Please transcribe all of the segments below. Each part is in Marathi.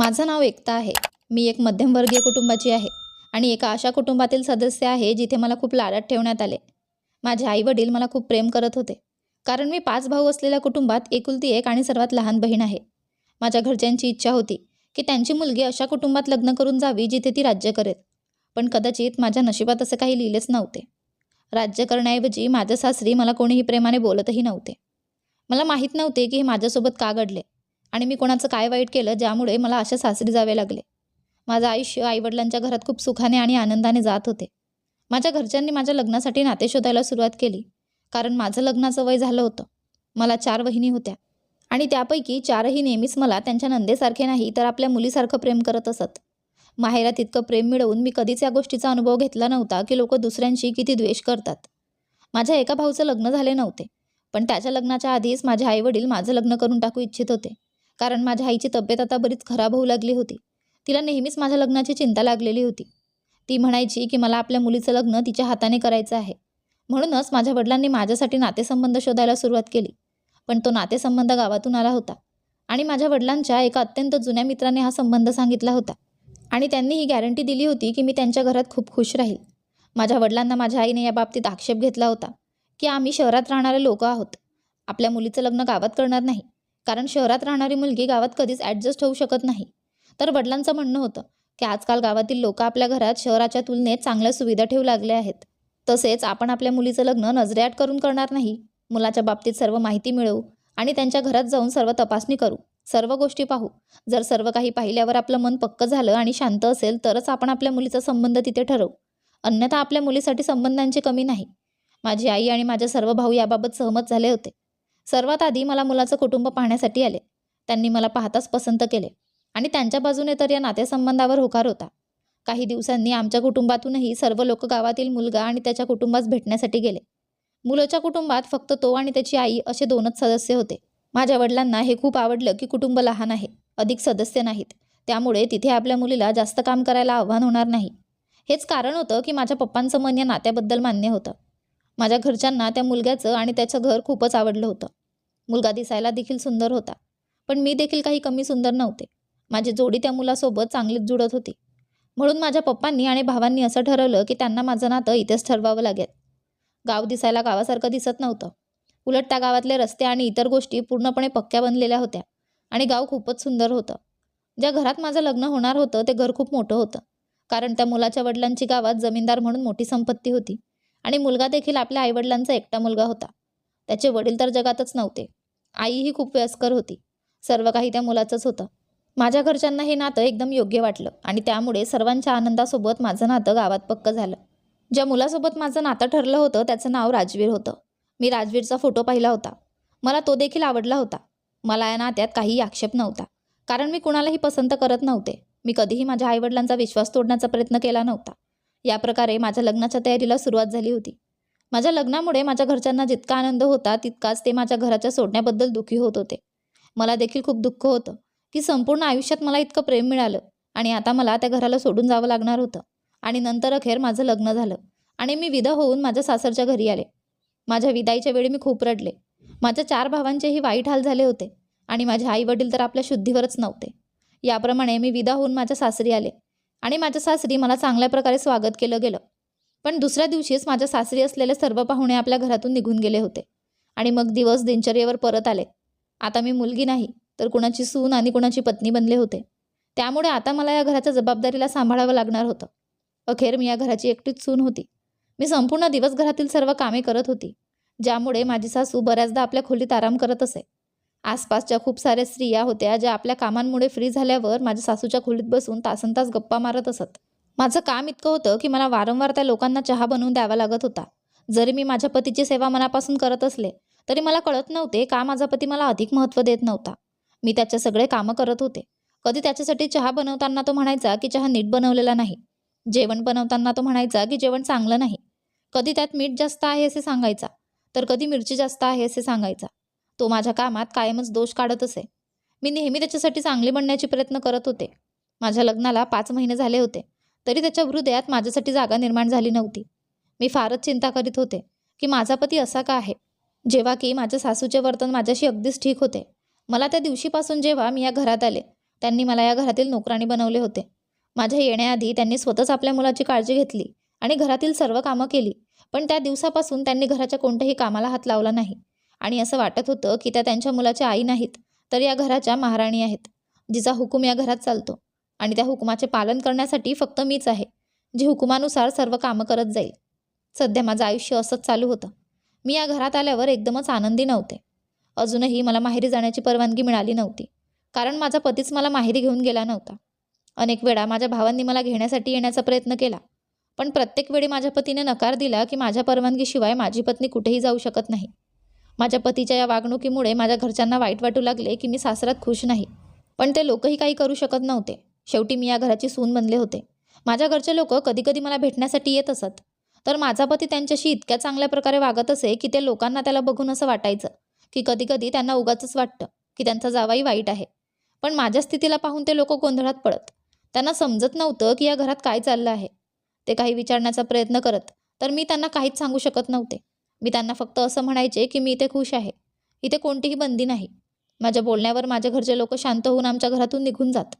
माझं नाव एकता आहे. मी एक मध्यमवर्गीय कुटुंबाची आहे आणि एका अशा कुटुंबातील सदस्य आहे जिथे मला खूप लाडात ठेवण्यात आले. माझे आईवडील मला खूप प्रेम करत होते. कारण मी पाच भाऊ असलेल्या कुटुंबात एकुलती एक आणि सर्वात लहान बहीण आहे. माझ्या घरच्यांची इच्छा होती की त्यांची मुलगी अशा कुटुंबात लग्न करून जावी जिथे ती राज्य करेल. पण कदाचित माझ्या नशिबात असं काही लिहिलेच नव्हते. राज्य करण्याऐवजी माझ्या सासरी मला कोणीही प्रेमाने बोलतही नव्हते. मला माहीत नव्हते की हे माझ्यासोबत का घडले. आणि मी कोणाचं काय वाईट केलं ज्यामुळे मला अशा सासरी जावे लागले. माझं आयुष्य आईवडिलांच्या घरात खूप सुखाने आणि आनंदाने जात होते. माझ्या घरच्यांनी माझ्या लग्नासाठी नाते शोधायला सुरुवात केली कारण माझं लग्नाचं वय झालं होतं. मला चार वहिनी होत्या. आणि त्यापैकी चारही नेहमीच मला त्यांच्या नंदेसारखे नाही तर आपल्या मुलीसारखं प्रेम करत असत. माहेरात इतकं प्रेम मिळवून मी कधीच या गोष्टीचा अनुभव घेतला नव्हता की लोक दुसऱ्यांशी किती द्वेष करतात. माझ्या एका भाऊचं लग्न झाले नव्हते पण त्याच्या लग्नाच्या आधीच माझे आईवडील माझं लग्न करून टाकू इच्छित होते. कारण माझ्या आईची तब्येत आता बरीच खराब होऊ लागली होती. तिला नेहमीच माझ्या लग्नाची चिंता लागलेली होती. ती म्हणायची की मला आपल्या मुलीचं लग्न तिच्या हाताने करायचं आहे. म्हणूनच माझ्या वडिलांनी माझ्यासाठी नातेसंबंध शोधायला सुरुवात केली. पण तो नातेसंबंध गावातून आला होता. आणि माझ्या वडिलांच्या एका अत्यंत जुन्या मित्राने हा संबंध सांगितला होता. आणि त्यांनी ही गॅरंटी दिली होती की मी त्यांच्या घरात खूप खुश राहील. माझ्या वडिलांना माझ्या आईने या बाबतीत आक्षेप घेतला होता की आम्ही शहरात राहणारे लोक आहोत. आपल्या मुलीचं लग्न गावात करणार नाही. कारण शहरात राहणारी मुलगी गावात कधीच ॲडजस्ट होऊ शकत नाही. तर वडिलांचं म्हणणं होतं की आजकाल गावातील लोक आपल्या घरात शहराच्या तुलनेत चांगल्या सुविधा ठेवू लागले आहेत. तसेच आपण आपल्या मुलीचं लग्न नजरेआट करून करणार नाही. मुलाच्या बाबतीत सर्व माहिती मिळवू आणि त्यांच्या घरात जाऊन सर्व तपासणी करू. सर्व गोष्टी पाहू. जर सर्व काही पाहिल्यावर आपलं मन पक्क झालं आणि शांत असेल तरच आपण आपल्या मुलीचा संबंध तिथे ठरवू. अन्यथा आपल्या मुलीसाठी संबंधांची कमी नाही. माझी आई आणि माझे सर्व भाऊ याबाबत सहमत झाले होते. सर्वात आधी मला मुलाचं कुटुंब पाहण्यासाठी आले. त्यांनी मला पाहताच पसंत केले. आणि त्यांच्या बाजूने तर या नातेसंबंधावर होकार होता. काही दिवसांनी आमच्या कुटुंबातूनही सर्व लोक गावातील मुलगा आणि त्याच्या कुटुंबास भेटण्यासाठी गेले. मुलाच्या कुटुंबात फक्त तो आणि त्याची आई असे दोनच सदस्य होते. माझ्या वडिलांना हे खूप आवडलं की कुटुंब लहान आहे अधिक सदस्य नाहीत. त्यामुळे तिथे आपल्या मुलीला जास्त काम करायला आव्हान होणार नाही. हेच कारण होतं की माझ्या पप्पांचं मन या नात्याबद्दल मान्य होतं. माझ्या घरच्यांना त्या मुलग्याचं आणि त्याचं घर खूपच आवडलं होतं. मुलगा दिसायला देखील सुंदर होता. पण मी देखील काही कमी सुंदर नव्हते. माझी जोडी त्या मुलासोबत चांगलीच जुळत होती. म्हणून माझ्या पप्पांनी आणि भावांनी असं ठरवलं की त्यांना माझं नातं इथेच ठरवावं लागेल. गाव दिसायला गावासारखं दिसत नव्हतं. उलट त्या गावातले रस्ते आणि इतर गोष्टी पूर्णपणे पक्क्या बनलेल्या होत्या आणि गाव खूपच सुंदर होतं. ज्या घरात माझं लग्न होणार होतं ते घर खूप मोठं होतं. कारण त्या मुलाच्या वडिलांची गावात जमीनदार म्हणून मोठी संपत्ती होती आणि मुलगा देखील आपल्या आईवडिलांचा एकटा मुलगा होता. त्याचे वडील तर जगातच नव्हते. आईही खूप वयस्कर होती. सर्व काही त्या मुलाचंच होतं. माझ्या घरच्यांना हे नातं एकदम योग्य वाटलं आणि त्यामुळे सर्वांच्या आनंदासोबत माझं नातं गावात पक्क झालं. ज्या मुलासोबत माझं नातं ठरलं होतं त्याचं नाव राजवीर होतं. मी राजवीरचा फोटो पाहिला होता. मला तो देखील आवडला होता. मला या नात्यात काहीही आक्षेप नव्हता. कारण मी कुणालाही पसंत करत नव्हते. मी कधीही माझ्या आईवडिलांचा विश्वास तोडण्याचा प्रयत्न केला नव्हता. या प्रकारे माझ्या लग्नाच्या तयारीला सुरुवात झाली होती. माझ्या लग्नामुळे माझ्या घरच्यांना जितका आनंद होता तितकाच ते माझ्या घराच्या सोडण्याबद्दल दुःखी होत होते. मला देखील खूप दुःख होतं की संपूर्ण आयुष्यात मला इतकं प्रेम मिळालं आणि आता मला त्या घराला सोडून जावं लागणार होतं आणि नंतर अखेर माझं लग्न झालं आणि मी विदा होऊन माझ्या सासरच्या घरी आले. माझ्या विदाईच्या वेळी मी खूप रडले. माझ्या चार भावांचेही वाईट हाल झाले होते आणि माझे आई वडील तर आपल्या शुद्धीवरच नव्हते. याप्रमाणे मी विदा होऊन माझ्या सासरी आले आणि माझ्या सासरी मला चांगल्या प्रकारे स्वागत केलं गेलं. पण दुसऱ्या दिवशीच माझ्या सासरी असलेले सर्व पाहुणे आपल्या घरातून निघून गेले होते. आणि मग दिवस दिनचर्येवर परत आले. आता मी मुलगी नाही तर कुणाची सून आणि कुणाची पत्नी बनले होते. त्यामुळे आता मला या घराच्या जबाबदारीला सांभाळावं लागणार होतं. अखेर मी या घराची एकटीच सून होती. मी संपूर्ण दिवस घरातील सर्व कामे करत होती ज्यामुळे माझी सासू बऱ्याचदा आपल्या खोलीत आराम करत असे. आसपासच्या खूप साऱ्या स्त्रिया होत्या ज्या आपल्या कामांमुळे फ्री झाल्यावर माझ्या सासूच्या खोलीत बसून तासन तास गप्पा मारत असत. माझं काम इतकं होतं की मला वारंवार त्या लोकांना चहा बनवून द्यावा लागत होता. जरी मी माझ्या पतीची सेवा मनापासून करत असले तरी मला कळत नव्हते का माझा पती मला अधिक महत्त्व देत नव्हता. मी त्याचे सगळे कामं करत होते. कधी त्याच्यासाठी चहा बनवताना तो म्हणायचा की चहा नीट बनवलेला नाही. जेवण बनवताना तो म्हणायचा की जेवण चांगलं नाही. कधी त्यात मीठ जास्त आहे असे सांगायचा तर कधी मिरची जास्त आहे असे सांगायचा. तो माझ्या कामात कायमच दोष काढत असे. मी नेहमी त्याच्यासाठी चांगली बनण्याची प्रयत्न करत होते. माझ्या लग्नाला पाच महिने झाले होते. तरी त्याच्या हृदयात माझ्यासाठी जागा निर्माण झाली नव्हती. मी फारच चिंता करीत होते की माझा पती असा का आहे? जेव्हा की माझ्या सासूचे वर्तन माझ्याशी अगदीच ठीक होते. मला त्या दिवशीपासून जेव्हा मी या घरात आले त्यांनी मला या घरातील नोकराणी बनवले होते. माझ्या येण्याआधी त्यांनी स्वतःच आपल्या मुलाची काळजी घेतली आणि घरातील सर्व कामं केली पण त्या दिवसापासून त्यांनी घराच्या कोणत्याही कामाला हात लावला नाही. आणि असं वाटत होतं की त्या त्यांच्या मुलाच्या आई नाहीत तर या घराच्या महाराणी आहेत. जिचा हुकूम या घरात चालतो. आणि त्या हुकुमाचे पालन करण्यासाठी फक्त मीच आहे जी हुकुमानुसार सर्व कामं करत जाईल. सध्या माझं आयुष्य असंच चालू होतं. मी या घरात आल्यावर एकदमच आनंदी नव्हते. अजूनही मला माहेरी जाण्याची परवानगी मिळाली नव्हती कारण माझा पतीच मला माहेरी घेऊन गेला नव्हता. अनेक वेळा माझ्या भावांनी मला घेण्यासाठी येण्याचा प्रयत्न केला पण प्रत्येक वेळी माझ्या पतीने नकार दिला की माझ्या परवानगीशिवाय माझी पत्नी कुठेही जाऊ शकत नाही. माझ्या पतीच्या या वागणुकीमुळे माझ्या घरच्यांना वाईट वाटू लागले की मी सासरात खुश नाही पण ते लोकही काही करू शकत नव्हते. शेवटी मी या घराची सून बनले होते. माझ्या घरचे लोक कधीकधी मला भेटण्यासाठी येत असत. तर माझा पती त्यांच्याशी इतक्या चांगल्या प्रकारे वागत असे की ते लोकांना त्याला बघून असं वाटायचं की कधीकधी त्यांना उगाच वाटतं की त्यांचा जावाई वाईट आहे. पण माझ्या स्थितीला पाहून ते लोक गोंधळात पडत. त्यांना समजत नव्हतं की या घरात काय चाललं आहे. ते काही विचारण्याचा प्रयत्न करत तर मी त्यांना काहीच सांगू शकत नव्हते. मी त्यांना फक्त असं म्हणायचे की मी इथे खुश आहे. इथे कोणतीही बंदी नाही. माझ्या बोलण्यावर माझ्या घरचे लोक शांत होऊन आमच्या घरातून निघून जात.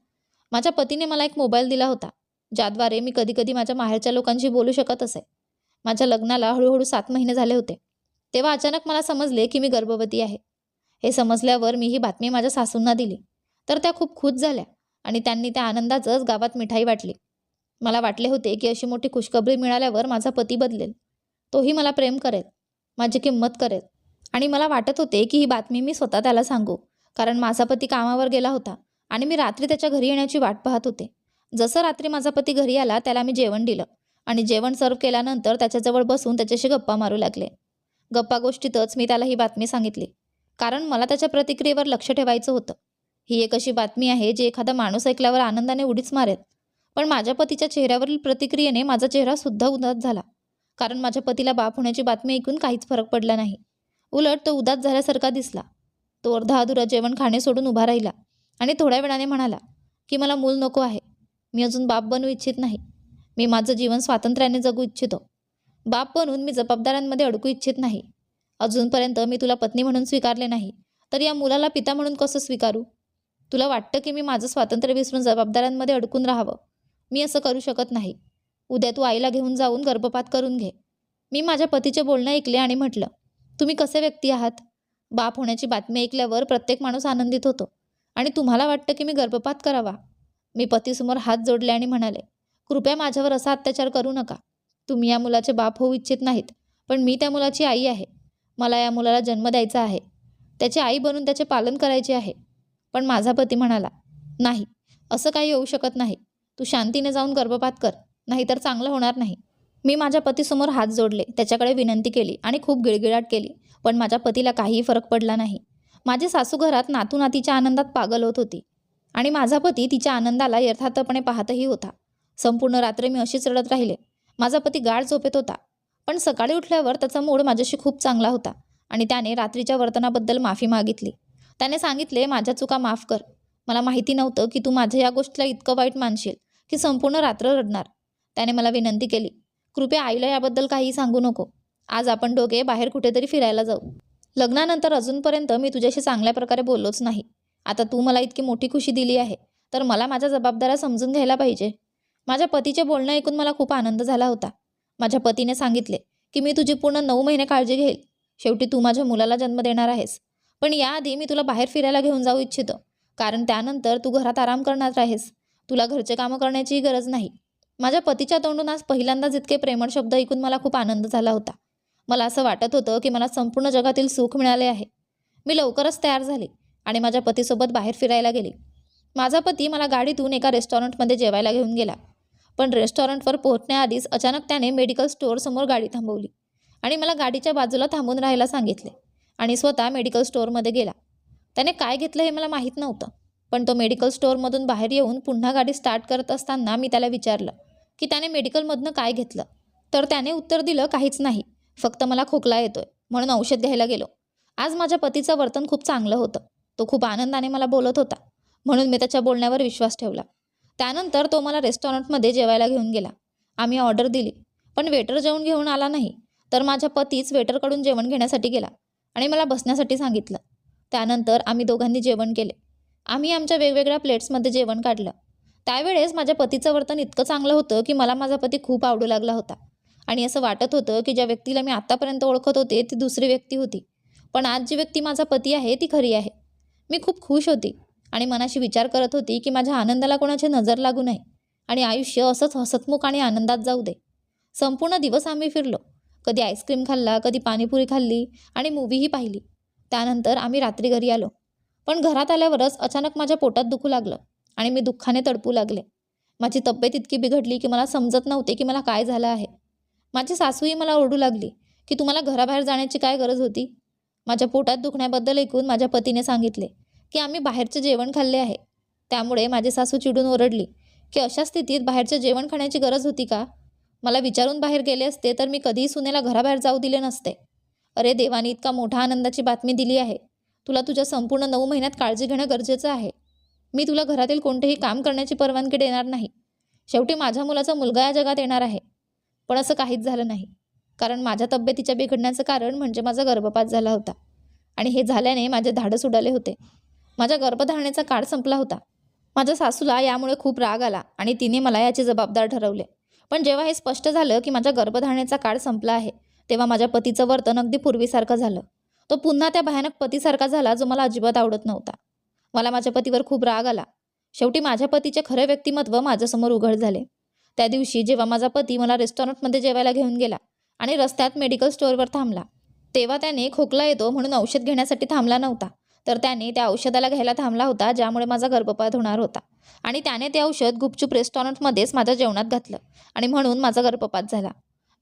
माझ्या पतीने मला एक मोबाईल दिला होता ज्याद्वारे मी कधीकधी माझ्या माहेरच्या लोकांशी बोलू शकत असे. माझ्या लग्नाला हळूहळू सात महिने झाले होते. तेव्हा अचानक मला समजले की मी गर्भवती आहे. हे समजल्यावर मी ही बातमी माझ्या सासूंना दिली. तर त्या खूप खुश झाल्या आणि त्यांनी त्या आनंदाचंच गावात मिठाई वाटली. मला वाटले होते की अशी मोठी खुशखबरी मिळाल्यावर माझा पती बदलेल. तोही मला प्रेम करेल माझी किंमत करेल. आणि मला वाटत होते की ही बातमी मी स्वतः त्याला सांगू कारण माझा पती कामावर गेला होता. आणि मी रात्री त्याच्या घरी येण्याची वाट पाहत होते. जसं रात्री माझा पती घरी आला त्याला मी जेवण दिलं आणि जेवण सर्व केल्यानंतर त्याच्याजवळ बसून त्याच्याशी गप्पा मारू लागले. गप्पा गोष्टीतच मी त्याला ही बातमी सांगितली. कारण मला त्याच्या प्रतिक्रियेवर लक्ष ठेवायचं होतं. ही एक अशी बातमी आहे जी एखादा माणूस ऐकल्यावर आनंदाने उडीच मारेल. पण माझ्या पतीच्या चेहऱ्यावरील प्रतिक्रियेने माझा चेहरासुद्धा उदास झाला. कारण माझ्या पतीला बाप होण्याची बातमी ऐकून काहीच फरक पडला नाही. उलट तो उदास झाल्यासारखा दिसला. तो अर्धा अधुरा जेवण खाणे सोडून उभा राहिला. आणि थोड्या वेळाने म्हणाला की मला मूल नको आहे. मी अजून बाप बनू इच्छित नाही. मी माझं जीवन स्वातंत्र्याने जगू इच्छितो. बाप बनून मी जबाबदाऱ्यांमध्ये अडकू इच्छित नाही. अजूनपर्यंत मी तुला पत्नी म्हणून स्वीकारले नाही. तर या मुलाला पिता म्हणून कसं स्वीकारू? तुला वाटतं की मी माझं स्वातंत्र्य विसरून जबाबदाऱ्यांमध्ये अडकून राहावं? मी असं करू शकत नाही. उद्या तू आईला घेऊन जाऊन गर्भपात करून घे. मी माझ्या पतीचे बोलणं ऐकले आणि म्हटलं तुम्ही कसे व्यक्ती आहात? बाप होण्याची बातमी ऐकल्यावर प्रत्येक माणूस आनंदित होतो. आणि तुम्हाला वाटतं की मी गर्भपात करावा? मी पतीसमोर हात जोडले आणि म्हणाले कृपया माझ्यावर असा अत्याचार करू नका. तुम्ही या मुलाचे बाप होऊ इच्छित नाहीत पण मी त्या मुलाची आई आहे. मला या मुलाला जन्म द्यायचा आहे. त्याची आई बनून त्याचे पालन करायचे आहे. पण माझा पती म्हणाला नाही असं काही होऊ शकत नाही. तू शांतीने जाऊन गर्भपात कर नाहीतर चांगलं होणार नाही. मी माझ्या पतीसमोर हात जोडले त्याच्याकडे विनंती केली आणि खूप गिळगिळाट केली पण माझ्या पतीला काहीही फरक पडला नाही. माझे सासू घरात नातू नातीच्या आनंदात पागल होत होती. आणि माझा पती तिच्या आनंदाला यथार्थपणे पाहतही होता. संपूर्ण रात्र मी अशीच रडत राहिले. माझा पती गाढ झोपेत होता. पण सकाळी उठल्यावर त्याचा मूड माझ्याशी खूप चांगला होता आणि त्याने रात्रीच्या वर्तनाबद्दल माफी मागितली. त्याने सांगितले माझ्या चुका माफ कर. मला माहिती नव्हतं की तू माझ्या या गोष्टीला इतकं वाईट मानशील की संपूर्ण रात्र रडणार. त्याने मला विनंती केली कृपया आईला याबद्दल काही सांगू नको. आज आपण दोघे बाहेर कुठेतरी फिरायला जाऊ. लग्नानंतर अजूनपर्यंत मी तुझ्याशी चांगल्या प्रकारे बोललोच नाही. आता तू मला इतकी मोठी खुशी दिली आहे तर मला माझ्या जबाबदाऱ्या समजून घ्यायला पाहिजे. माझ्या पतीचे बोलणं ऐकून मला खूप आनंद झाला होता. माझ्या पतीने सांगितले की मी तुझी पूर्ण नऊ महिने काळजी घेईल. शेवटी तू माझ्या मुलाला जन्म देणार आहेस. पण याआधी मी तुला बाहेर फिरायला घेऊन जाऊ इच्छितो कारण त्यानंतर तू घरात आराम करणार आहेस. तुला घरचे कामं करण्याचीही गरज नाही. माझ्या पतीच्या तोंडून आज पहिल्यांदाच इतके प्रेमळ शब्द ऐकून मला खूप आनंद झाला होता. मला असं वाटत होतं की मला संपूर्ण जगातील सुख मिळाले आहे. मी लवकरच तयार झाले आणि माझ्या पतीसोबत बाहेर फिरायला गेले. माझा पती मला गाडीतून एका रेस्टॉरंटमध्ये जेवायला घेऊन गेला. पण रेस्टॉरंटवर पोहोचण्याआधीच अचानक त्याने मेडिकल स्टोअरसमोर गाडी थांबवली आणि मला गाडीच्या बाजूला थांबून राहायला सांगितले आणि स्वतः मेडिकल स्टोअरमध्ये गेला. त्याने काय घेतलं हे मला माहीत नव्हतं पण तो मेडिकल स्टोअरमधून बाहेर येऊन पुन्हा गाडी स्टार्ट करत असताना मी त्याला विचारलं की त्याने मेडिकलमधनं काय घेतलं? तर त्याने उत्तर दिलं काहीच नाही. फक्त मला खोकला येतोय म्हणून औषध घ्यायला गेलो. आज माझ्या पतीचं वर्तन खूप चांगलं होतं. तो खूप आनंदाने मला बोलत होता म्हणून मी त्याच्या बोलण्यावर विश्वास ठेवला. त्यानंतर तो मला रेस्टॉरंटमध्ये जेवायला घेऊन गेला. आम्ही ऑर्डर दिली पण वेटर जेवण घेऊन आला नाही तर माझ्या पतीच वेटरकडून जेवण घेण्यासाठी गेला आणि मला बसण्यासाठी सांगितलं. त्यानंतर आम्ही दोघांनी जेवण केले. आम्ही आमच्या वेगवेगळ्या प्लेट्समध्ये जेवण काढलं. त्यावेळेस माझ्या पतीचं वर्तन इतकं चांगलं होतं की मला माझा पती खूप आवडू लागला होता. आणि असं वाटत होतं की ज्या व्यक्तीला मी आत्तापर्यंत ओळखत होते ती दुसरी व्यक्ती होती. पण आज जी व्यक्ती माझा पती आहे ती खरी आहे. मी खूप खुश होती आणि मनाशी विचार करत होती की माझ्या आनंदाला कोणाची नजर लागू नये आणि आयुष्य असंच हसतमुख आणि आनंदात जाऊ दे. संपूर्ण दिवस आम्ही फिरलो. कधी आईस्क्रीम खाल्ला कधी पाणीपुरी खाल्ली आणि मूवीही पाहिली. त्यानंतर आम्ही रात्री घरी आलो. पण घरात आल्यावरच अचानक माझ्या पोटात दुखू लागलं आणि मी दुःखाने तडपू लागले. माझी तब्येत इतकी बिघडली की मला समजत नव्हते की मला काय झालं आहे. माझी सासूही मला ओरडू लागली की तुम्हाला घराबाहेर जाण्याची काय गरज होती? माझ्या पोटात दुखण्याबद्दल ऐकून माझ्या पतीने सांगितले की आम्ही बाहेरचे जेवण खाल्ले आहे. त्यामुळे माझी सासू चिडून ओरडली की अशा स्थितीत बाहेरचे जेवण खाण्याची गरज होती का? मला विचारून बाहेर गेले असते तर मी कधीही सुनेला घराबाहेर जाऊ दिले नसते. अरे देवाने इतका मोठा आनंदाची बातमी दिली आहे. तुला तुझ्या संपूर्ण नऊ महिन्यात काळजी घेणं गरजेचं आहे. मी तुला घरातील कोणतेही काम करण्याची परवानगी देणार नाही. शेवटी माझ्या मुलाचा मुलगा या जगात येणार आहे. पण असं काहीच झालं नाही. कारण माझ्या तब्येतीच्या बिघडण्याचं कारण म्हणजे माझा गर्भपात झाला होता. आणि हे झाल्याने माझे धाडस उडाले होते. माझ्या गर्भधारणेचा काळ संपला होता. माझ्या सासूला यामुळे खूप राग आला आणि तिने मला याचे जबाबदार ठरवले. पण जेव्हा हे स्पष्ट झालं की माझ्या गर्भधारणेचा काळ संपला आहे तेव्हा माझ्या पतीचं वर्तन अगदी पूर्वीसारखं झालं. तो पुन्हा त्या भयानक पतीसारखा झाला जो मला अजिबात आवडत नव्हता. मला माझ्या पतीवर खूप राग आला. शेवटी माझ्या पतीचे खरे व्यक्तिमत्व माझ्यासमोर उघड झाले. त्या दिवशी जेव्हा माझा पती मला रेस्टॉरंटमध्ये जेवायला घेऊन गेला आणि रस्त्यात मेडिकल स्टोअरवर थांबला तेव्हा त्याने खोकला येतो म्हणून औषध घेण्यासाठी थांबला नव्हता. तर त्याने त्या औषधाला घ्यायला थांबला होता ज्यामुळे माझा गर्भपात होणार होता. आणि त्याने ते औषध गुपचूप रेस्टॉरंटमध्येच माझ्या जेवणात घातलं आणि म्हणून माझा गर्भपात झाला.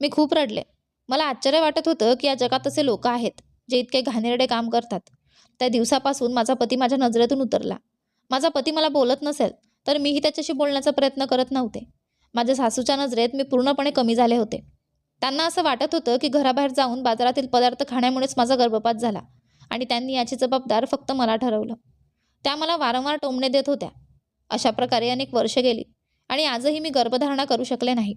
मी खूप रडले. मला आश्चर्य वाटत होतं की या जगात असे लोक आहेत जे इतके घाणेरडे काम करतात. त्या दिवसापासून माझा पती माझ्या नजरेतून उतरला. माझा पती मला बोलत नसेल तर मीही त्याच्याशी बोलण्याचा प्रयत्न करत नव्हते. माझ्या सासूच्या नजरेत मी पूर्णपणे कमी झाले होते. त्यांना असं वाटत होतं की घराबाहेर जाऊन बाजारातील पदार्थ खाण्यामुळेच माझा गर्भपात झाला आणि त्यांनी याची जबाबदार फक्त मला ठरवलं. त्या मला वारंवार टोमणे देत होत्या. अशा प्रकारे अनेक वर्षे गेली आणि आजही मी गर्भधारणा करू शकले नाही.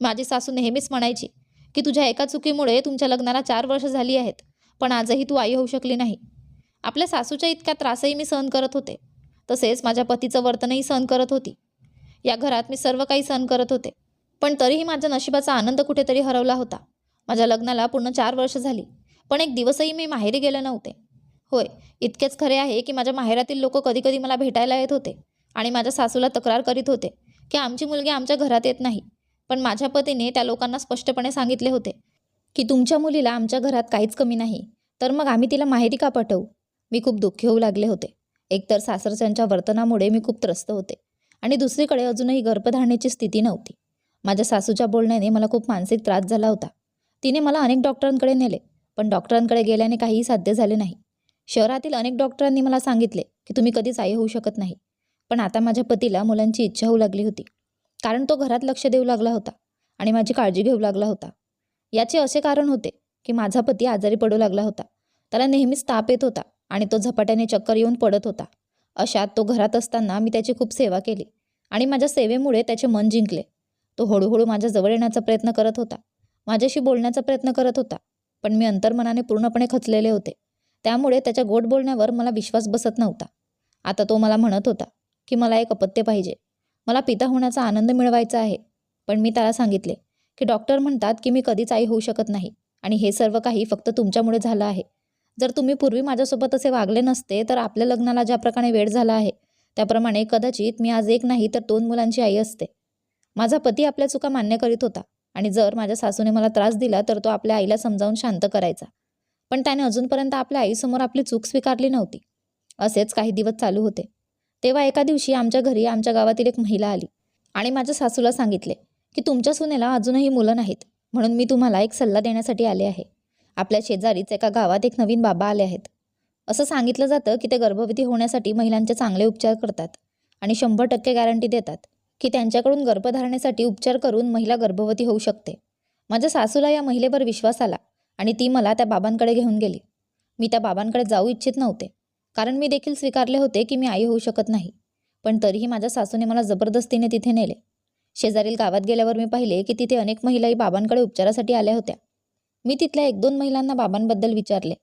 माझी सासू नेहमीच म्हणायची की तुझ्या एका चुकीमुळे तुमच्या लग्नाला चार वर्ष झाली आहेत पण आजही तू आई होऊ शकली नाही. आपल्या सासूच्या इतक्या त्रासही मी सहन करत होते. तसेच माझ्या पतीचं वर्तनही सहन करत होती. या घरात मी सर्व काही सहन करत होते. पण तरीही माझ्या नशिबाचा आनंद कुठेतरी हरवला होता. माझ्या लग्नाला पूर्ण चार वर्ष झाली. पण एक दिवसही मी माहेरी गेले नव्हते. होय इतकेच खरे आहे की माझ्या माहेरातील लोक कधीकधी मला भेटायला येत होते आणि माझ्या सासूला तक्रार करीत होते की आमची मुलगी आमच्या घरात येत नाही. पण माझ्या पतीने त्या लोकांना स्पष्टपणे सांगितले होते की तुमच्या मुलीला आमच्या घरात काहीच कमी नाही तर मग आम्ही तिला माहेरी का पाठवू? मी खूप दुःखी होऊ लागले होते. एकतर सासरच्यांच्या वर्तनामुळे मी खूप त्रस्त होते. आणि दुसरीकडे अजूनही गर्भधारणेची स्थिती नव्हती. माझ्या सासूच्या बोलण्याने मला खूप मानसिक त्रास झाला होता. तिने मला अनेक डॉक्टरांकडे नेले पण डॉक्टरांकडे गेल्याने काहीही साध्य झाले नाही. शहरातील अनेक डॉक्टरांनी मला सांगितले की तुम्ही कधीच आई होऊ शकत नाही. पण आता माझ्या पतीला मुलांची इच्छा होऊ लागली होती. कारण तो घरात लक्ष देऊ लागला होता आणि माझी काळजी घेऊ लागला होता. याचे असे कारण होते की माझा पती आजारी पडू लागला होता. त्याला नेहमीच ताप येत होता आणि तो झपाट्याने चक्कर येऊन पडत होता. अशात तो घरात असताना मी त्याची खूप सेवा केली आणि माझ्या सेवेमुळे त्याचे मन जिंकले. तो हळूहळू माझ्या जवळ येण्याचा प्रयत्न करत होता. माझ्याशी बोलण्याचा प्रयत्न करत होता पण मी अंतर्मनाने पूर्णपणे खचलेले होते. त्यामुळे त्याच्या गोड बोलण्यावर मला विश्वास बसत नव्हता. आता तो मला म्हणत होता की मला एक अपत्य पाहिजे. मला पिता होण्याचा आनंद मिळवायचा आहे पण मी त्याला सांगितले की डॉक्टर म्हणतात की मी कधीच आई होऊ शकत नाही आणि हे सर्व काही फक्त तुमच्यामुळे झालं आहे. जर तुम्ही पूर्वी माझ्यासोबत असे वागले नसते तर आपल्या लग्नाला ज्याप्रकारे वेळ झाला आहे त्याप्रमाणे कदाचित मी आज एक नाही तर दोन मुलांची आई असते. माझा पती आपल्या चुका मान्य करीत होता आणि जर माझ्या सासूने मला त्रास दिला तर तो आपल्या आईला समजावून शांत करायचा. पण त्याने अजूनपर्यंत आपल्या आईसमोर आपली चूक स्वीकारली नव्हती. असेच काही दिवस चालू होते. तेव्हा एका दिवशी आमच्या घरी आमच्या गावातील एक महिला आली आणि माझ्या सासूला सांगितले की तुमच्या सुनेला अजूनही मुलं नाहीत म्हणून मी तुम्हाला एक सल्ला देण्यासाठी आले आहे. आपल्या शेजारीच एका गावात एक नवीन बाबा आले आहेत. असं सांगितलं जातं की ते गर्भवती होण्यासाठी महिलांचे चांगले उपचार करतात आणि शंभर टक्के गॅरंटी देतात की त्यांच्याकडून गर्भधारणेसाठी उपचार करून महिला गर्भवती होऊ शकते. माझ्या सासूला या महिलेवर विश्वास आला आणि ती मला त्या बाबांकडे घेऊन गेली. मी त्या बाबांकडे जाऊ इच्छित नव्हते कारण मी देखील स्वीकारले होते की मी आई होऊ शकत नाही पण तरीही माझ्या सासूने मला जबरदस्तीने तिथे नेले. शेजारील गावात गेल्यावर मी पाहिले की तिथे अनेक महिलाही बाबांकडे उपचारासाठी आल्या होत्या. मी तिथल्या एक दोन महिलांना बाबांबद्दल विचारले.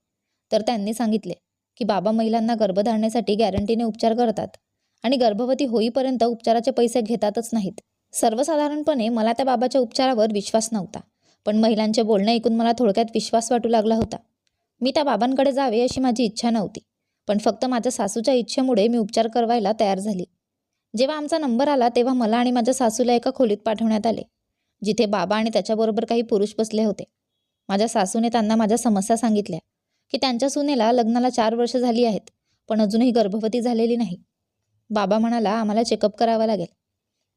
तर त्यांनी सांगितले की बाबा महिलांना गर्भधारणेसाठी गॅरंटीने उपचार करतात आणि गर्भवती होईपर्यंत उपचाराचे पैसे घेतातच नाहीत. सर्वसाधारणपणे मला त्या बाबाच्या उपचारावर विश्वास नव्हता पण महिलांचे बोलणे ऐकून मला थोडक्यात विश्वास वाटू लागला होता. मी त्या बाबांकडे जावे अशी माझी इच्छा नव्हती पण फक्त माझ्या सासूच्या इच्छेमुळे मी उपचार करवायला तयार झाली. जेव्हा आमचा नंबर आला तेव्हा मला आणि माझ्या सासूला एका खोलीत पाठवण्यात आले जिथे बाबा आणि त्याच्याबरोबर काही पुरुष बसले होते. माझ्या सासूने त्यांना माझ्या समस्या सांगितल्या की त्यांच्या सुनेला लग्नाला चार वर्ष झाली आहेत पण अजूनही गर्भवती झालेली नाही. बाबा म्हणाला आम्हाला चेकअप करावा लागेल.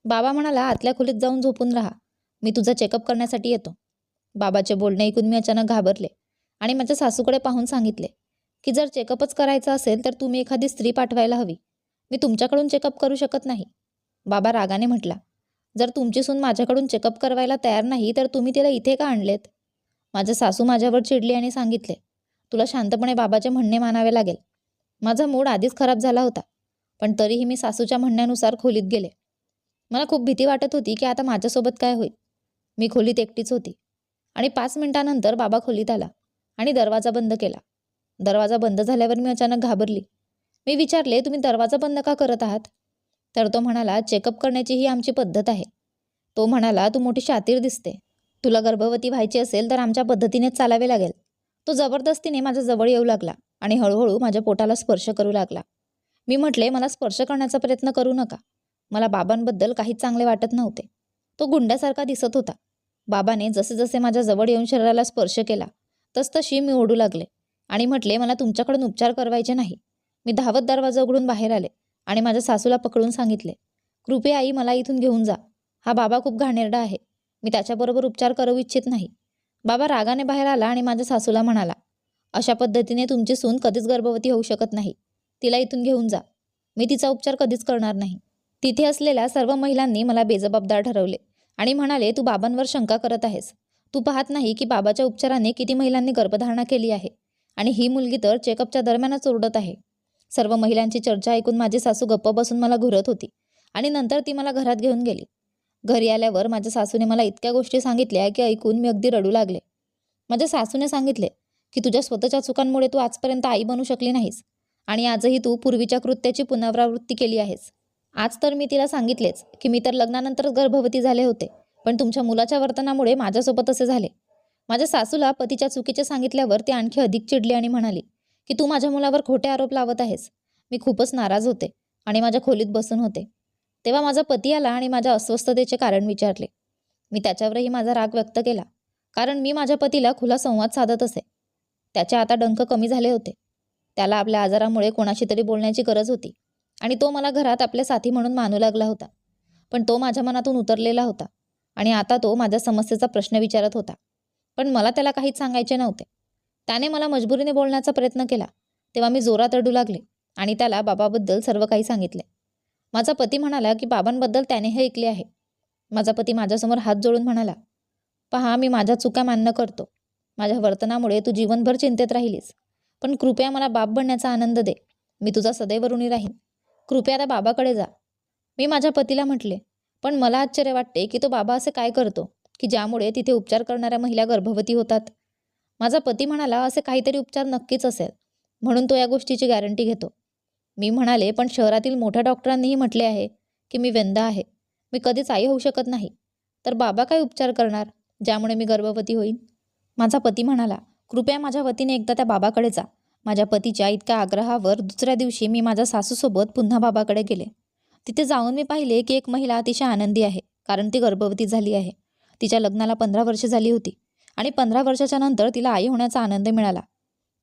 बाबा म्हणाला आतल्या खोलीत जाऊन झोपून राहा. मी तुझा चेकअप करण्यासाठी येतो. बाबाचे बोलणे ऐकून मी अचानक घाबरले आणि माझ्या सासूकडे पाहून सांगितले की जर चेकअपच करायचं असेल तर तुम्ही एखादी स्त्री पाठवायला हवी. मी तुमच्याकडून चेकअप करू शकत नाही. बाबा रागाने म्हटला जर तुमची सून माझ्याकडून चेकअप करवायला तयार नाही तर तुम्ही तिला इथे का आणलेत? माझे सासू माझ्यावर चिडली आणि सांगितले तुला शांतपणे बाबाचे म्हणणे मानावे लागेल. माझा मूड आधीच खराब झाला होता पण तरीही मी सासूच्या म्हणण्यानुसार खोलीत गेले. मला खूप भीती वाटत होती की आता माझ्यासोबत काय होईल. मी खोलीत एकटीच होती आणि पाच मिनिटानंतर बाबा खोलीत आला आणि दरवाजा बंद केला. दरवाजा बंद झाल्यावर मी अचानक घाबरली. मी विचारले तुम्ही दरवाजा बंद का करत आहात? तर तो म्हणाला चेकअप करण्याची ही आमची पद्धत आहे. तो म्हणाला तू मोठी शातीर दिसते. तुला गर्भवती व्हायची असेल तर आमच्या पद्धतीनेच चालावे लागेल. तो जबरदस्तीने माझ्या जवळ येऊ लागला आणि हळूहळू माझ्या पोटाला स्पर्श करू लागला. मी म्हटले मला स्पर्श करण्याचा प्रयत्न करू नका. मला बाबांबद्दल काहीच चांगले वाटत नव्हते. तो गुंड्यासारखा दिसत होता. बाबाने जसे जसे माझ्या जवळ येऊन शरीराला स्पर्श केला तसतशी मी ओढू लागले आणि म्हटले मला तुमच्याकडून उपचार करवायचे नाही. मी धावत दरवाजा उघडून बाहेर आले आणि माझ्या सासूला पकडून सांगितले कृपया आई मला इथून घेऊन जा. हा बाबा खूप घाणेरडा आहे. मी त्याच्याबरोबर उपचार करू इच्छित नाही. बाबा रागाने बाहेर आला आणि माझ्या सासूला म्हणाला अशा पद्धतीने तुमची सून कधीच गर्भवती होऊ शकत नाही. तिला इथून घेऊन जा. मी तिचा उपचार कधीच करणार नाही. तिथे असलेल्या सर्व महिलांनी मला बेजबाबदार ठरवले आणि म्हणाले तू बाबांवर शंका करत आहेस. तू पाहत नाही की बाबाच्या उपचाराने किती महिलांनी गर्भधारणा केली आहे आणि ही मुलगी तर चेकअपच्या दरम्यानच ओरडत आहे. सर्व महिलांची चर्चा ऐकून माझी सासू गप्प बसून मला घुरत होती आणि नंतर ती मला घरात घेऊन गेली. घरी आल्यावर माझ्या सासूने मला इतक्या गोष्टी सांगितल्या की ऐकून मी अगदी रडू लागले. माझ्या सासूने सांगितले की तुझ्या स्वतःच्या चुकांमुळे तू आजपर्यंत आई बनू शकली नाहीस आणि आजही तू पूर्वीच्या कृत्याची पुनरावृत्ती केली आहेस. आज तर मी तिला सांगितलेच की मी तर लग्नानंतरच गर्भवती झाले होते पण तुमच्या मुलाच्या वर्तनामुळे माझ्यासोबत असे झाले. माझ्या सासूला पतीच्या चुकीचे सांगितल्यावर ती आणखी अधिक चिडली आणि म्हणाली की तू माझ्या मुलावर खोटे आरोप लावत आहेस. मी खूपच नाराज होते आणि माझ्या खोलीत बसून होते. तेव्हा माझा पती आला आणि माझ्या अस्वस्थतेचे कारण विचारले. मी त्याच्यावरही माझा राग व्यक्त केला कारण मी माझ्या पतीला खुला संवाद साधत असे. त्याचे आता डंक कमी झाले होते. त्याला आपल्या आजारामुळे कोणाशी तरी बोलण्याची गरज होती आणि तो मला घरात आपल्या साथी म्हणून मानू लागला होता. पण तो माझ्या मनातून उतरलेला होता आणि आता तो माझ्या समस्येचा प्रश्न विचारत होता. पण मला त्याला काहीच सांगायचे नव्हते. त्याने मला मजबुरीने बोलण्याचा प्रयत्न केला. तेव्हा मी जोरात रडू लागले आणि त्याला बाबाबद्दल सर्व काही सांगितले. माझा पती म्हणाला की बाबांबद्दल त्याने हे ऐकले आहे. माझा पती माझ्यासमोर हात जोडून म्हणाला पहा मी माझ्या चुका मान्य करतो. माझ्या वर्तनामुळे तू जीवनभर चिंतेत राहिलीस. पण कृपया मला बाप बनण्याचा आनंद दे. मी तुझा सदैव ऋणी राहीन. कृपया त्या बाबाकडे जा. मी माझ्या पतीला म्हटले पण मला आश्चर्य वाटते की तो बाबा असे काय करतो की ज्यामुळे तिथे उपचार करणाऱ्या महिला गर्भवती होतात? माझा पती म्हणाला असे काहीतरी उपचार नक्कीच असेल. म्हणून तो या गोष्टीची गॅरंटी घेतो. मी म्हणाले पण शहरातील मोठ्या डॉक्टरांनीही म्हटले आहे की मी व्यंदा आहे. मी कधीच आई होऊ शकत नाही. तर बाबा काय उपचार करणार? ज्यामुळे मी गर्भवती होईन. माझा पती म्हणाला कृपया माझ्या वतीने एकदा त्या बाबाकडे जा. माझ्या पतीच्या इतक्या आग्रहावर दुसऱ्या दिवशी मी माझ्या सासूसोबत पुन्हा बाबाकडे गेले. तिथे जाऊन मी पाहिले की एक महिला अतिशय आनंदी आहे कारण ती गर्भवती झाली आहे. तिच्या लग्नाला पंधरा वर्षे झाली होती आणि पंधरा वर्षाच्या नंतर तिला आई होण्याचा आनंद मिळाला.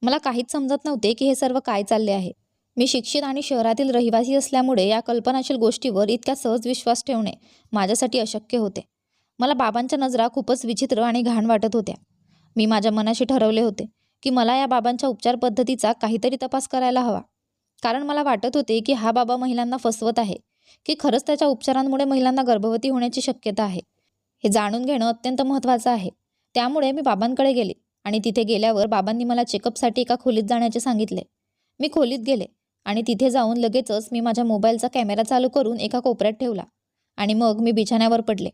मला काहीच समजत नव्हते की हे सर्व काय चालले आहे. मी शिक्षित आणि शहरातील रहिवासी असल्यामुळे या कल्पनाशील गोष्टीवर इतक्या सहज विश्वास ठेवणे माझ्यासाठी अशक्य होते. मला बाबांच्या नजरा खूपच विचित्र आणि घाण वाटत होत्या. मी माझ्या मनाशी ठरवले होते की मला या बाबांच्या उपचार पद्धतीचा काहीतरी तपास करायला हवा. कारण मला वाटत होते की हा बाबा महिलांना फसवत आहे की खरंच त्याच्या उपचारांमुळे महिलांना गर्भवती होण्याची शक्यता आहे. हे जाणून घेणं अत्यंत महत्त्वाचं आहे. त्यामुळे मी बाबांकडे गेले आणि तिथे गेल्यावर बाबांनी मला चेकअपसाठी एका खोलीत जाण्याचे सांगितले. मी खोलीत गेले. आणि तिथे जाऊन लगेचच मी माझ्या मोबाईलचा कॅमेरा चालू करून एका कोपऱ्यात ठेवला. आणि मग मी बिछाण्यावर पडले.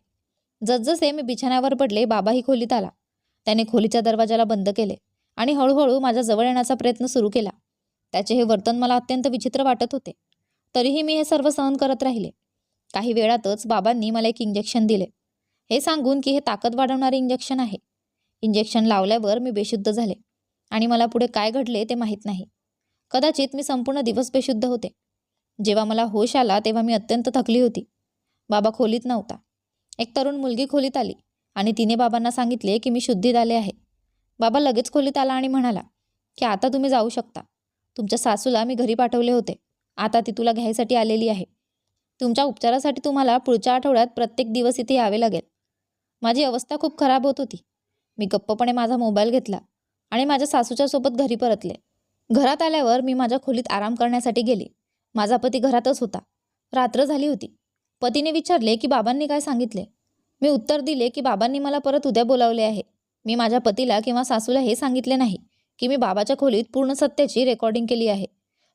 जसजसे मी बिछाण्यावर पडले बाबाही खोलीत आला. त्याने खोलीच्या दरवाजाला बंद केले आणि हळूहळू माझ्या जवळ येण्याचा प्रयत्न सुरू केला. त्याचे हे वर्तन मला अत्यंत विचित्र वाटत होते. तरीही मी हे सर्व सहन करत राहिले. काही वेळातच बाबांनी मला एक इंजेक्शन दिले. हे सांगून की हे ताकद वाढवणारे इंजेक्शन आहे. इंजेक्शन लावल्यावर मी बेशुद्ध झाले. आणि मला पुढे काय घडले ते माहीत नाही. कदाचित मी संपूर्ण दिवस बेशुद्ध होते. जेव्हा मला होश आला तेव्हा मी अत्यंत थकली होती. बाबा खोलीत नव्हता. एक तरुण मुलगी खोलीत आली आणि तिने बाबांना सांगितले की मी शुद्धीत आले आहे. बाबा लगेच खोलीत आला आणि म्हणाला की आता तुम्ही जाऊ शकता. तुमच्या सासूला मी घरी पाठवले होते. आता ती तुला घ्यायसाठी आलेली आहे. तुमच्या उपचारासाठी तुम्हाला पुढच्या आठवड्यात प्रत्येक दिवस इथे यावे लागेल. माझी अवस्था खूप खराब होत होती. मी गप्पपणे माझा मोबाईल घेतला आणि माझ्या सासूच्या सोबत घरी परतले. घरात आल्यावर मी माझ्या खोलीत आराम करण्यासाठी गेले. माझा पती घरातच होता. रात्र झाली होती. पतीने विचारले की बाबांनी काय सांगितले? मी उत्तर दिले की बाबांनी मला परत उद्या बोलावले आहे. मी माझ्या पतीला किंवा सासूला हे सांगितले नाही की मी बाबाच्या खोलीत पूर्ण सत्याची रेकॉर्डिंग केली आहे.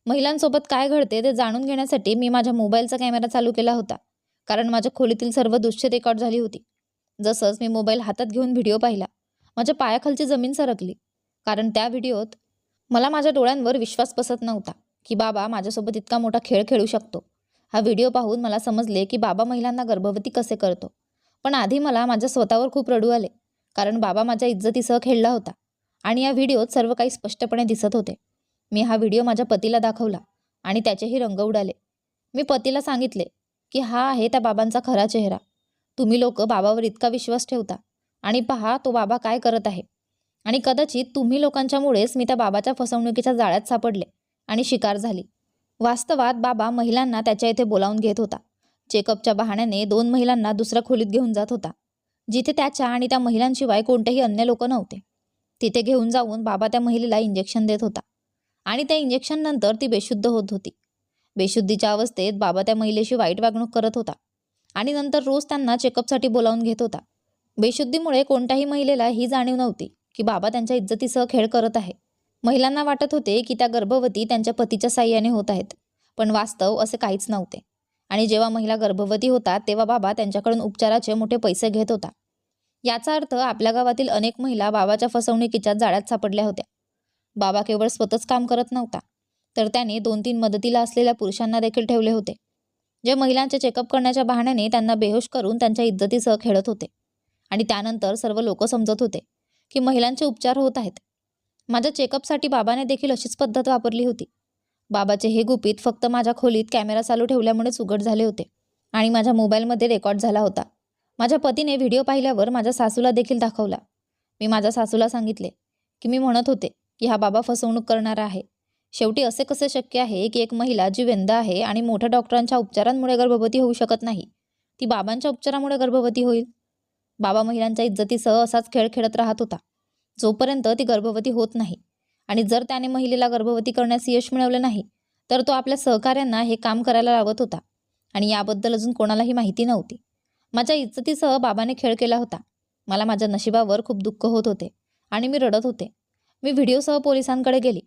महिलांसोबत काय घडते ते जाणून घेण्यासाठी मी माझ्या मोबाईलचा कॅमेरा चालू केला होता. कारण माझ्या खोलीतील सर्व दृश्य रेकॉर्ड झाली होती. जसंच मी मोबाईल हातात घेऊन व्हिडिओ पाहिला. माझ्या पायाखालची जमीन सरकली. कारण त्या व्हिडिओत मला माझ्या डोळ्यांवर विश्वास बसत नव्हता की बाबा माझ्यासोबत इतका मोठा खेळ खेळू शकतो. हा व्हिडिओ पाहून मला समजले की बाबा महिलांना गर्भवती कसे करतो. पण आधी मला माझ्या स्वतःवर खूप रडू आले कारण बाबा माझ्या इज्जतीसह खेळला होता आणि या व्हिडिओत सर्व काही स्पष्टपणे दिसत होते. मी हा व्हिडिओ माझ्या पतीला दाखवला आणि त्याचेही रंग उडाले. मी पतीला सांगितले की हा आहे त्या बाबांचा खरा चेहरा. तुम्ही लोक बाबावर इतका विश्वास ठेवता आणि पहा तो बाबा काय करत आहे. आणि कदाचित तुम्ही लोकांच्यामुळेच मी त्या बाबाच्या फसवणुकीच्या जाळ्यात सापडले आणि शिकार झाली. वास्तवात बाबा महिलांना त्याच्या इथे बोलावून घेत होता. चेकअपच्या बहाण्याने दोन महिलांना दुसऱ्या खोलीत घेऊन जात होता. जिथे त्याच्या आणि त्या महिलांशिवाय कोणतेही अन्य लोक नव्हते. तिथे घेऊन जाऊन बाबा त्या महिलेला इंजेक्शन देत होता. आणि त्या इंजेक्शननंतर ती बेशुद्ध होत होती. बेशुद्धीच्या अवस्थेत बाबा त्या महिलेशी वाईट वागणूक करत होता. आणि नंतर रोज त्यांना चेकअपसाठी बोलावून घेत होता. बेशुद्धीमुळे कोणत्याही महिलेला ही जाणीव नव्हती. की बाबा त्यांच्या इज्जतीसह खेळ करत आहे. महिलांना वाटत होते की त्या गर्भवती त्यांच्या पतीच्या साह्याने होत आहेत पण वास्तव असे काहीच नव्हते. आणि जेव्हा महिला गर्भवती होतात तेव्हा बाबा त्यांच्याकडून उपचाराचे मोठे पैसे घेत होता. याचा अर्थ आपल्या गावातील अनेक महिला बाबाच्या फसवणुकीच्या जाळ्यात सापडल्या होत्या. बाबा केवळ स्वतःच काम करत नव्हता तर त्याने दोन तीन मदतीला असलेल्या पुरुषांना देखील ठेवले होते जे महिलांचे चेकअप करण्याच्या बहाण्याने त्यांना बेहोश करून त्यांच्या इज्जतीसह खेळत होते. आणि त्यानंतर सर्व लोक समजत होते की महिलांचे उपचार होत आहेत. माझ्या चेकअपसाठी बाबाने देखील अशीच पद्धत वापरली होती. बाबाचे हे गुपित फक्त माझ्या खोलीत कॅमेरा चालू ठेवल्यामुळेच उघड झाले होते आणि माझ्या मोबाईलमध्ये रेकॉर्ड झाला होता. माझ्या पतीने व्हिडिओ पाहिल्यावर माझ्या सासूला देखील दाखवला. मी माझ्या सासूला सांगितले की मी म्हणत होते की हा बाबा फसवणूक करणारा आहे. शेवटी असे कसे शक्य आहे की एक महिला जी व्यंद आहे आणि मोठ्या डॉक्टरांच्या उपचारांमुळे गर्भवती होऊ शकत नाही? ती बाबांच्या उपचारामुळे गर्भवती होईल. बाबा महिलांच्या इज्जतीसह असाच खेळ खेळत राहत होता. जोपर्यंत ती गर्भवती होत नाही आणि जर त्याने महिलेला गर्भवती करण्यास यश मिळवले नाही तर तो आपल्या सहकाऱ्यांना हे काम करायला लावत होता आणि याबद्दल अजून कोणालाही माहिती नव्हती. माझ्या इज्जतीसह बाबाने खेळ केला होता. मला माझ्या नशिबावर खूप दुःख होत होते आणि मी रडत होते. मी व्हिडिओसह पोलिसांकडे गेली.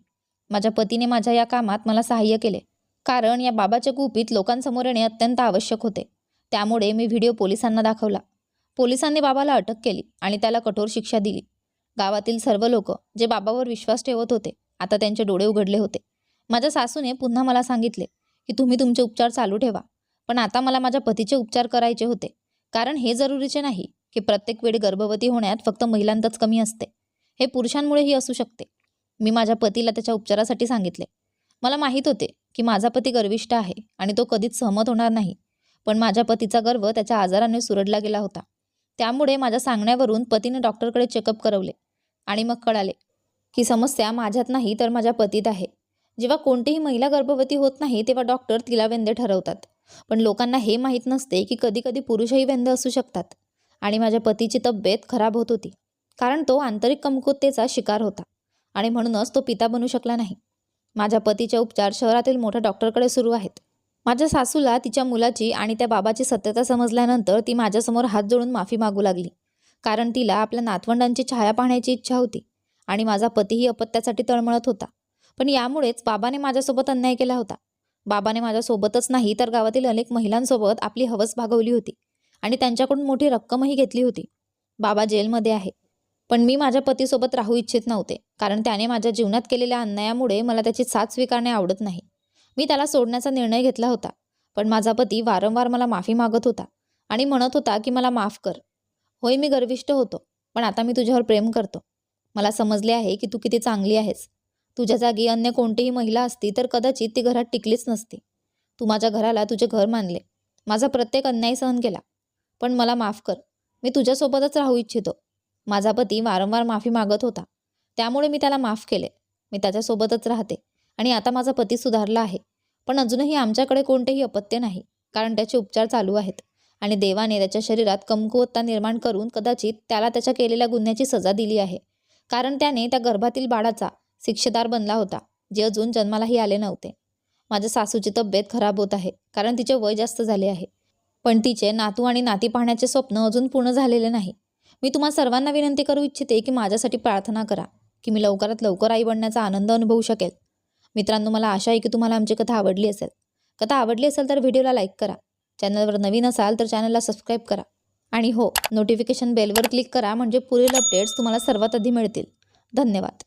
माझ्या पतीने माझ्या या कामात मला सहाय्य केले कारण या बाबाच्या गुपित लोकांसमोर येणे अत्यंत आवश्यक होते. त्यामुळे मी व्हिडिओ पोलिसांना दाखवला. पोलिसांनी बाबाला अटक केली आणि त्याला कठोर शिक्षा दिली. गावातील सर्व लोक जे बाबावर विश्वास ठेवत होते आता त्यांचे डोळे उघडले होते. माझ्या सासूने पुन्हा मला सांगितले की तुम्ही तुमचे उपचार चालू ठेवा पण आता मला माझ्या पतीचे उपचार करायचे होते. कारण हे जरुरीचे नाही की प्रत्येक वेळी गर्भवती होण्यात फक्त महिलांतच कमी असते. हे पुरुषांमुळेही असू शकते. मी माझ्या पतीला त्याच्या उपचारासाठी सांगितले. मला माहीत होते की माझा पती गर्विष्ठ आहे आणि तो कधीच सहमत होणार नाही पण माझ्या पतीचा गर्व त्याच्या आजाराने सुरडला गेला होता. त्यामुळे माझ्या सांगण्यावरून पतीने डॉक्टरकडे चेकअप करवले आणि मग कळाले की समस्या माझ्यात नाही तर माझ्या पतीत आहे. जेव्हा कोणतीही महिला गर्भवती होत नाही तेव्हा डॉक्टर तिला वेंदे ठरवतात. पण लोकांना हे माहीत नसते की कधीकधी पुरुषही वेंद असू शकतात आणि माझ्या पतीची तब्येत खराब होत होती. कारण तो आंतरिक कमकुवतेचा शिकार होता आणि म्हणूनच तो पिता बनू शकला नाही. माझ्या पतीचे उपचार शहरातील मोठ्या डॉक्टरकडे सुरू आहेत. माझ्या सासूला तिच्या मुलाची आणि त्या बाबाची सत्यता समजल्यानंतर ती माझ्यासमोर हात जोडून माफी मागू लागली. कारण तिला आपल्या नातवंडांची छाया पाहण्याची इच्छा होती आणि माझा पतीही अपत्यासाठी तळमळत होता. पण यामुळेच बाबाने माझ्यासोबत अन्याय केला होता. बाबाने माझ्यासोबतच नाही तर गावातील अनेक महिलांसोबत आपली हवस भागवली होती आणि त्यांच्याकडून मोठी रक्कमही घेतली होती. बाबा जेलमध्ये आहे. पण मी माझ्या पतीसोबत राहू इच्छित नव्हते कारण त्याने माझ्या जीवनात केलेल्या अन्यायामुळे मला त्याची साथ स्वीकारणे आवडत नाही. मी त्याला सोडण्याचा निर्णय घेतला होता. पण माझा पती वारंवार मला माफी मागत होता आणि म्हणत होता की मला माफ कर. होय मी गर्विष्ट होतो पण आता मी तुझ्यावर प्रेम करतो. मला समजले आहे की तू किती चांगली आहेस. तुझ्या जागी अन्य कोणतीही महिला असती तर कदाचित ती घरात टिकलीच नसती. तू माझ्या घराला तुझे घर मानले. माझा प्रत्येक अन्याय सहन केला. पण मला माफ कर. मी तुझ्यासोबतच राहू इच्छितो. माझा पती वारंवार माफी मागत होता. त्यामुळे मी त्याला माफ केले. मी त्याच्यासोबतच राहते. आणि आता माझा पती सुधारला आहे. पण अजूनही आमच्याकडे कोणतेही अपत्य नाही कारण त्याचे उपचार चालू आहेत. आणि देवाने त्याच्या शरीरात कमकुवत्ता निर्माण करून कदाचित त्याला त्याच्या केलेल्या गुन्ह्याची सजा दिली आहे. कारण त्याने त्या गर्भातील बाळाचा शिक्षेदार बनला होता जे अजून जन्मालाही आले नव्हते. माझ्या सासूची तब्येत खराब होत आहे कारण तिचे वय जास्त झाले आहे. पण तिचे नातू आणि नाती पाहण्याचे स्वप्न अजून पूर्ण झालेले नाही. मी तुम्हा सर्वांना विनंती करू इच्छिते की माझ्यासाठी प्रार्थना करा की मी लवकरात लवकर आई बनण्याचा आनंद अनुभवू शकेल. मित्रांनो मला आशा आहे की तुम्हाला आमची कथा आवडली असेल. कथा आवडली असेल तर व्हिडिओला लाईक करा. चॅनलवर नवीन असाल तर चॅनलला सबस्क्राईब करा. आणि हो नोटिफिकेशन बेलवर क्लिक करा म्हणजे पुढील अपडेट्स तुम्हाला सर्वात आधी मिळतील. धन्यवाद.